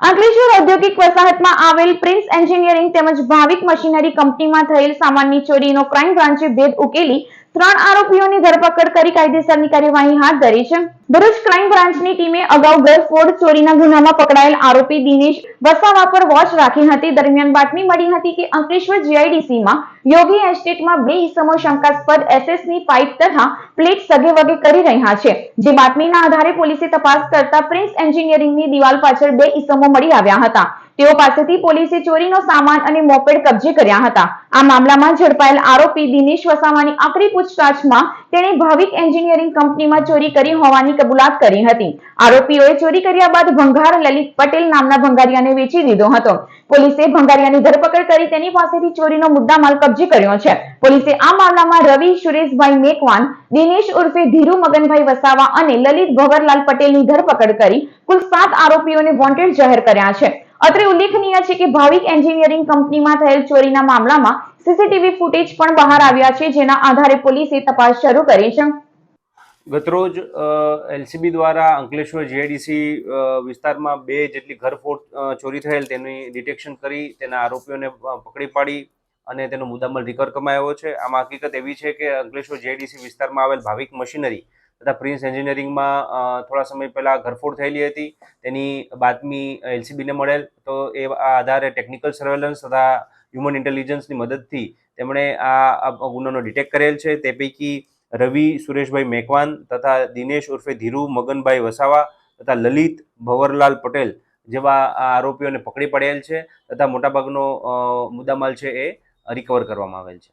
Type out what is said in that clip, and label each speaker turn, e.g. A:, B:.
A: અંકલેશ્વર ઔદ્યોગિક વસાહતમાં આવેલ prince engineering તેમજ ભાવિક મશીનરી કંપનીમાં થયેલ સામાનની ચોરીનો ક્રાઇમ બ્રાન્ચે ભેદ ઉકેલી ત્રણ આરોપીઓની ધરપકડ કરી કાયદેસરની કાર્યવાહી હાથ ધરી છે. ભરૂચ ક્રાઇમ બ્રાન્ચની ટીમે અગાઉ ગરફોડ ચોરીના ગુનામાં પકડાયેલ આરોપી દિનેશ વસાવા પર વોચ રાખી હતી. દરમિયાન બાતમી મળી હતી કે અંકલેશ્વર જીઆઈડીસીમાં યોગી એસ્ટેટમાં બે ઇસમો શંકાસ્પદ એસએસની પાઇપ તથા પ્લેટ સગે વગે કરી રહ્યા છે. જે બાતમીના આધારે પોલીસે તપાસ કરતા પ્રિન્સ એન્જિનિયરિંગની દિવાલ પાછળ બે ઇસમો મળી આવ્યા હતા. તેઓ પાસેથી પોલીસે ચોરીનો સામાન અને મોપેડ કબજે કર્યા હતા. આ મામલામાં ઝડપાયેલ આરોપી દિનેશ વસાવાની આકરી પૂછતાછમાં તેણે ભાવિક એન્જિનિયરિંગ કંપનીમાં ચોરી કરી હોવાની કબૂલાત કરી હતી. આરોપીઓએ ચોરી કર્યા બાદ ભંગાર લલિત પટેલ નામના ભંગારિયાને વેચી દીધો હતો. પોલીસે ભંગારિયાની ધરપકડ કરી તેની પાસેથી ચોરીનો મુદ્દામાલ કબજે કર્યો છે. પોલીસે આ મામલામાં રવિ સુરેશભાઈ મેકવાન, દિનેશ ઉર્ફે ધીરુ મગનભાઈ વસાવા અને લલિત ભવરલાલ પટેલની ધરપકડ કરી કુલ સાત આરોપીઓને વોન્ટેડ જાહેર કર્યા છે. અત્રે ઉલ્લેખનીય છે કે ભાવિક એન્જિનિયરિંગ કંપનીમાં થયેલ ચોરીના મામલામાં સીસીટીવી ફૂટેજ પણ બહાર આવ્યા છે, જેના આધારે પોલીસે તપાસ શરૂ કરી છે.
B: ગતરોજ એલસીબી દ્વારા અંકલેશ્વર જીઆઈડીસી વિસ્તારમાં બે જેટલી ઘરફોડ ફોડ ચોરી થયેલ તેની ડિટેક્શન કરી, તેના આરોપીઓને પકડી પાડી અને તેનો મુદ્દામાલ રિકવર કમાયો છે. આમાં હકીકત એવી છે કે અંકલેશ્વર જીઆઈડીસી વિસ્તારમાં આવેલ ભાવિક મશીનરી તથા પ્રિન્સ એન્જિનિયરિંગમાં થોડા સમય પહેલા ઘરફોડ થયેલી હતી. તેની બાતમી એલસીબીને મળેલ. તો એ આ આધારે ટેકનિકલ સર્વેલન્સ તથા હ્યુમન ઇન્ટેલિજન્સની મદદથી તેમણે આ ગુનાનો ડિટેક્ટ કરેલ છે. તે પૈકી રવિ, સુરેશભાઈ મેકવાન તથા દિનેશ ઉર્ફે ધીરુ, મગનભાઈ વસાવા તથા લલિત ભવરલાલ પટેલ જેવા આરોપીઓને પકડી પડેલ છે તથા મોટાભાગનો મુદ્દામાલ છે એ રિકવર કરવામાં આવેલ છે.